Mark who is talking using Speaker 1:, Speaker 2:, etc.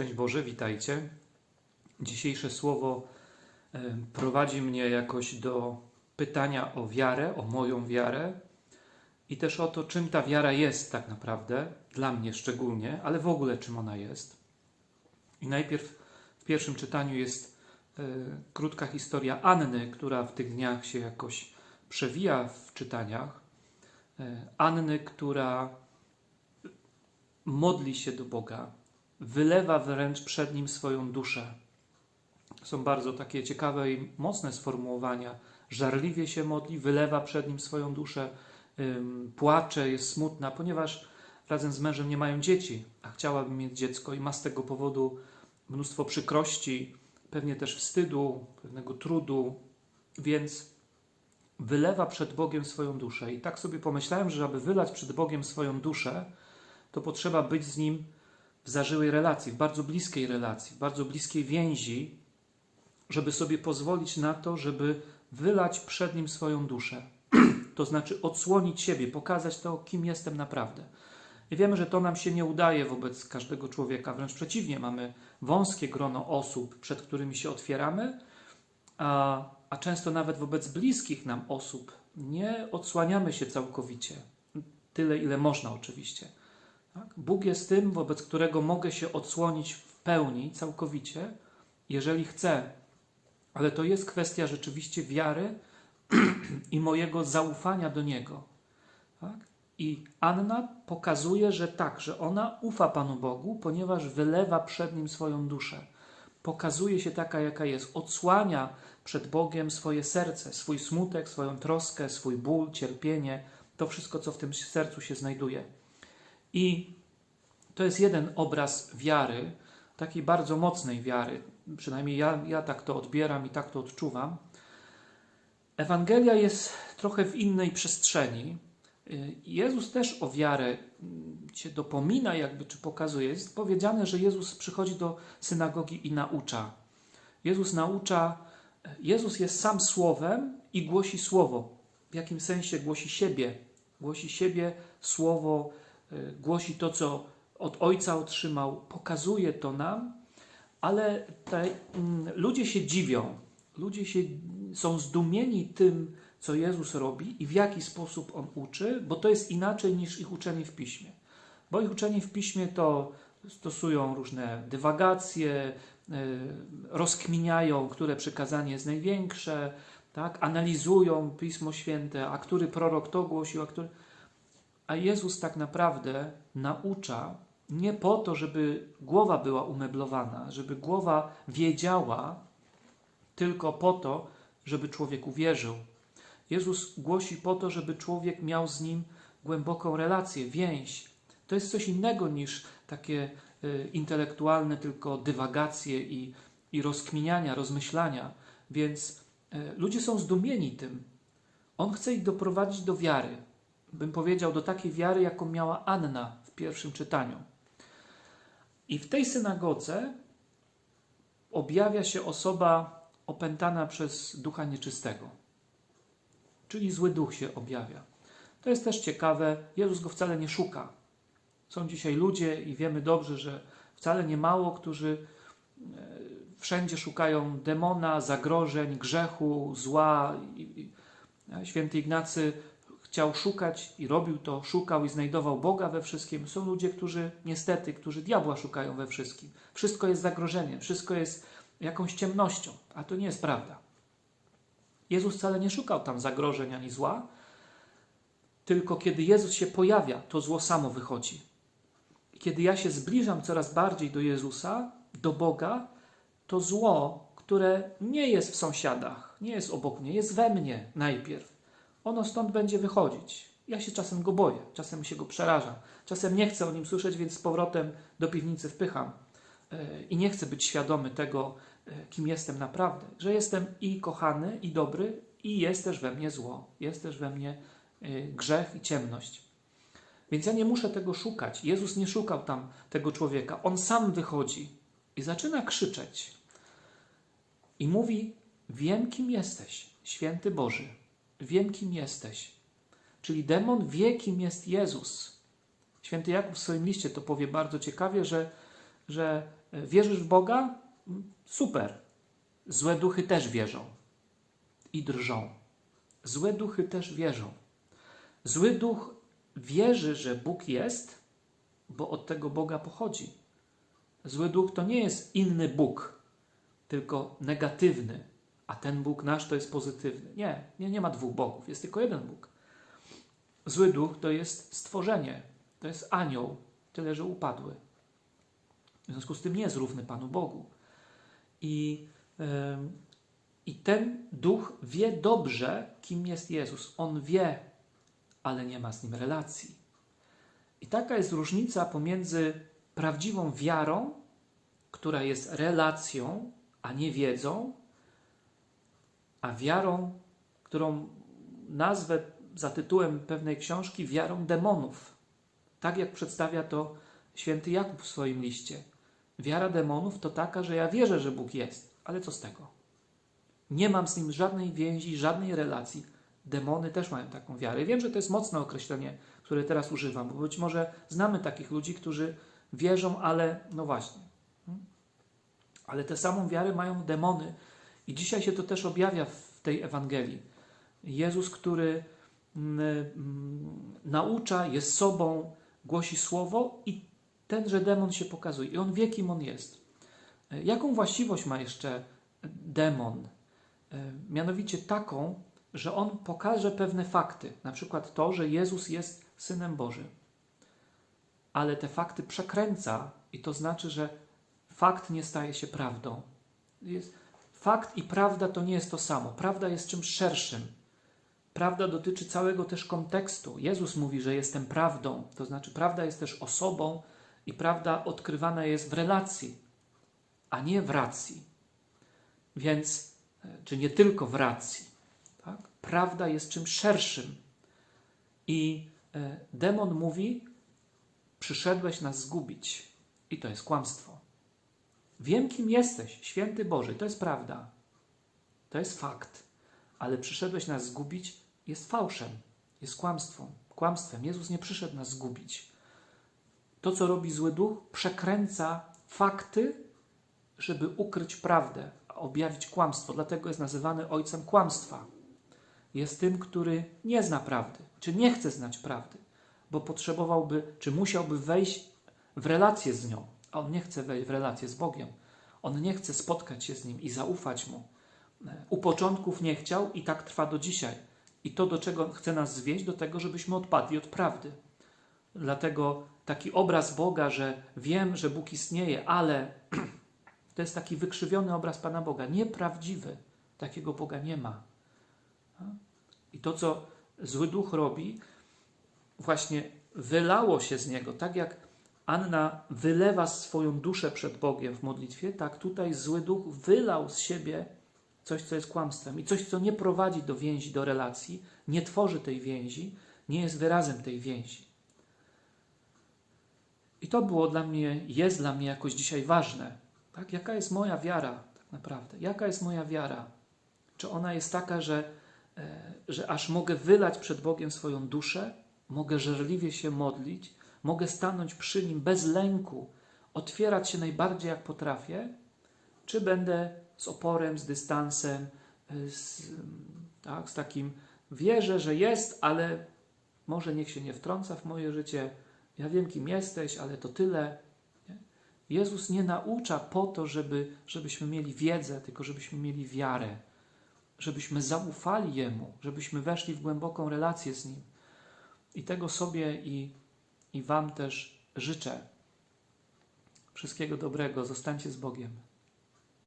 Speaker 1: Szczęść Boże, witajcie. Dzisiejsze słowo e, prowadzi mnie jakoś do pytania o wiarę, o moją wiarę i też o to, czym ta wiara jest tak naprawdę, dla mnie szczególnie, ale w ogóle czym ona jest. I najpierw w pierwszym czytaniu jest e, krótka historia Anny, która w tych dniach się jakoś przewija w czytaniach. E, Anny, która modli się do Boga, wylewa wręcz przed nim swoją duszę. Są bardzo takie ciekawe i mocne sformułowania. Żarliwie się modli, wylewa przed nim swoją duszę, płacze, jest smutna, ponieważ razem z mężem nie mają dzieci, a chciałaby mieć dziecko i ma z tego powodu mnóstwo przykrości, pewnie też wstydu, pewnego trudu, więc wylewa przed Bogiem swoją duszę. I tak sobie pomyślałem, że aby wylać przed Bogiem swoją duszę, to potrzeba być z Nim w zażyłej relacji, w bardzo bliskiej relacji, w bardzo bliskiej więzi, żeby sobie pozwolić na to, żeby wylać przed Nim swoją duszę. to znaczy odsłonić siebie, pokazać to, kim jestem naprawdę. I wiemy, że to nam się nie udaje wobec każdego człowieka, wręcz przeciwnie, mamy wąskie grono osób, przed którymi się otwieramy, a, a często nawet wobec bliskich nam osób nie odsłaniamy się całkowicie. Tyle, ile można oczywiście. Tak? Bóg jest tym, wobec którego mogę się odsłonić w pełni, całkowicie, jeżeli chcę. Ale to jest kwestia rzeczywiście wiary i mojego zaufania do Niego. Tak? I Anna pokazuje, że tak, że ona ufa Panu Bogu, ponieważ wylewa przed Nim swoją duszę. Pokazuje się taka, jaka jest. Odsłania przed Bogiem swoje serce, swój smutek, swoją troskę, swój ból, cierpienie, to wszystko, co w tym sercu się znajduje. I to jest jeden obraz wiary, takiej bardzo mocnej wiary. Przynajmniej ja, ja tak to odbieram i tak to odczuwam. Ewangelia jest trochę w innej przestrzeni. Jezus też o wiarę się dopomina, jakby czy pokazuje. Jest powiedziane, że Jezus przychodzi do synagogi i naucza. Jezus naucza, Jezus jest sam słowem i głosi słowo. W jakim sensie głosi siebie? Głosi siebie, słowo, głosi to, co od Ojca otrzymał, pokazuje to nam, ale te, mm, ludzie się dziwią, ludzie się, są zdumieni tym, co Jezus robi i w jaki sposób On uczy, bo to jest inaczej niż ich uczenie w Piśmie. Bo ich uczenie w Piśmie to stosują różne dywagacje, y, rozkminiają, które przykazanie jest największe, tak? analizują Pismo Święte, a który prorok to głosił, a który... A Jezus tak naprawdę naucza nie po to, żeby głowa była umeblowana, żeby głowa wiedziała, tylko po to, żeby człowiek uwierzył. Jezus głosi po to, żeby człowiek miał z nim głęboką relację, więź. To jest coś innego niż takie y, intelektualne tylko dywagacje i, i rozkminiania, rozmyślania. Więc y, ludzie są zdumieni tym. On chce ich doprowadzić do wiary. Bym powiedział, do takiej wiary, jaką miała Anna w pierwszym czytaniu. I w tej synagodze objawia się osoba opętana przez ducha nieczystego. Czyli zły duch się objawia. To jest też ciekawe, Jezus go wcale nie szuka. Są dzisiaj ludzie i wiemy dobrze, że wcale nie mało, którzy e, wszędzie szukają demona, zagrożeń, grzechu, zła. Święty Ignacy chciał szukać i robił to, szukał i znajdował Boga we wszystkim. Są ludzie, którzy niestety, którzy diabła szukają we wszystkim. Wszystko jest zagrożeniem, wszystko jest jakąś ciemnością, a to nie jest prawda. Jezus wcale nie szukał tam zagrożeń ani zła, tylko kiedy Jezus się pojawia, to zło samo wychodzi. Kiedy ja się zbliżam coraz bardziej do Jezusa, do Boga, to zło, które nie jest w sąsiadach, nie jest obok mnie, jest we mnie najpierw ono stąd będzie wychodzić. Ja się czasem go boję, czasem się go przerażam, czasem nie chcę o nim słyszeć, więc z powrotem do piwnicy wpycham. E, I nie chcę być świadomy tego, e, kim jestem naprawdę, że jestem i kochany, i dobry, i jest też we mnie zło, jest też we mnie e, grzech i ciemność. Więc ja nie muszę tego szukać. Jezus nie szukał tam tego człowieka. On sam wychodzi i zaczyna krzyczeć. I mówi: Wiem, kim jesteś, święty Boży wiem, kim jesteś. Czyli demon wie, kim jest Jezus. Święty Jakub w swoim liście to powie bardzo ciekawie, że że e, wierzysz w Boga? Mm, Super. Złe duchy też wierzą i drżą. Złe duchy też wierzą. Zły duch wierzy, że Bóg jest, bo od tego Boga pochodzi. Zły duch to nie jest inny Bóg, tylko negatywny, a ten Bóg nasz to jest pozytywny. Nie, nie, nie ma dwóch Bogów, jest tylko jeden Bóg. Zły duch to jest stworzenie, to jest anioł, tyle że upadły. W związku z tym nie jest równy Panu Bogu. I, ym, I ten duch wie dobrze, kim jest Jezus. On wie, ale nie ma z nim relacji. I taka jest różnica pomiędzy prawdziwą wiarą, która jest relacją, a nie wiedzą, a wiarą, którą nazwę za tytułem pewnej książki wiarą demonów. Tak jak przedstawia to święty Jakub w swoim liście. Wiara demonów to taka, że ja wierzę, że Bóg jest, ale co z tego? Nie mam z nim żadnej więzi, żadnej relacji. Demony też mają taką wiarę. Wiem, że to jest mocne określenie, które teraz używam, bo być może znamy takich ludzi, którzy wierzą, ale no właśnie. Hmm? Ale tę samą wiarę mają demony. I dzisiaj się to też objawia w tej Ewangelii. Jezus, który mm, mm, naucza, jest sobą, głosi słowo i tenże demon się pokazuje. I on wie, kim on jest. E, Jaką właściwość ma jeszcze demon? E, Mianowicie taką, że on pokaże pewne fakty. Na przykład to, że Jezus jest synem Bożym. Ale te fakty przekręca i to znaczy, że fakt nie staje się prawdą. Jest, fakt i prawda to nie jest to samo. Prawda jest czymś szerszym. Prawda dotyczy całego też kontekstu. Jezus mówi, że jestem prawdą, to znaczy prawda jest też osobą i prawda odkrywana jest w relacji, a nie w racji. Więc, e, czy nie tylko w racji. Tak? Prawda jest czymś szerszym. I e, demon mówi: Przyszedłeś nas zgubić. I to jest kłamstwo. Wiem, kim jesteś, święty Boży, to jest prawda. To jest fakt. Ale przyszedłeś nas zgubić jest fałszem, jest kłamstwem. Kłamstwem. Jezus nie przyszedł nas zgubić. To, co robi zły duch, przekręca fakty, żeby ukryć prawdę, objawić kłamstwo. Dlatego jest nazywany ojcem kłamstwa. Jest tym, który nie zna prawdy, czy nie chce znać prawdy, bo potrzebowałby, czy musiałby wejść w relację z nią, a on nie chce wejść w relację z Bogiem. On nie chce spotkać się z nim i zaufać mu. U początków nie chciał i tak trwa do dzisiaj. I to, do czego chce nas zwieść, do tego, żebyśmy odpadli od prawdy. Dlatego taki obraz Boga, że wiem, że Bóg istnieje, ale to jest taki wykrzywiony obraz Pana Boga, nieprawdziwy. Takiego Boga nie ma. I to, co zły duch robi, właśnie wylało się z niego, tak jak Anna wylewa swoją duszę przed Bogiem w modlitwie, tak tutaj zły duch wylał z siebie coś, co jest kłamstwem i coś, co nie prowadzi do więzi, do relacji, nie tworzy tej więzi, nie jest wyrazem tej więzi. I to było dla mnie, jest dla mnie jakoś dzisiaj ważne. Tak? Jaka jest moja wiara, tak naprawdę? Jaka jest moja wiara? Czy ona jest taka, że, e, że aż mogę wylać przed Bogiem swoją duszę, mogę żarliwie się modlić, mogę stanąć przy nim bez lęku, otwierać się najbardziej jak potrafię, czy będę z oporem, z dystansem, z, tak, z takim wierzę, że jest, ale może niech się nie wtrąca w moje życie. Ja wiem, kim jesteś, ale to tyle. Nie? Jezus nie naucza po to, żeby, żebyśmy mieli wiedzę, tylko żebyśmy mieli wiarę, żebyśmy zaufali Jemu, żebyśmy weszli w głęboką relację z Nim. I tego sobie i, i Wam też życzę. Wszystkiego dobrego. Zostańcie z Bogiem.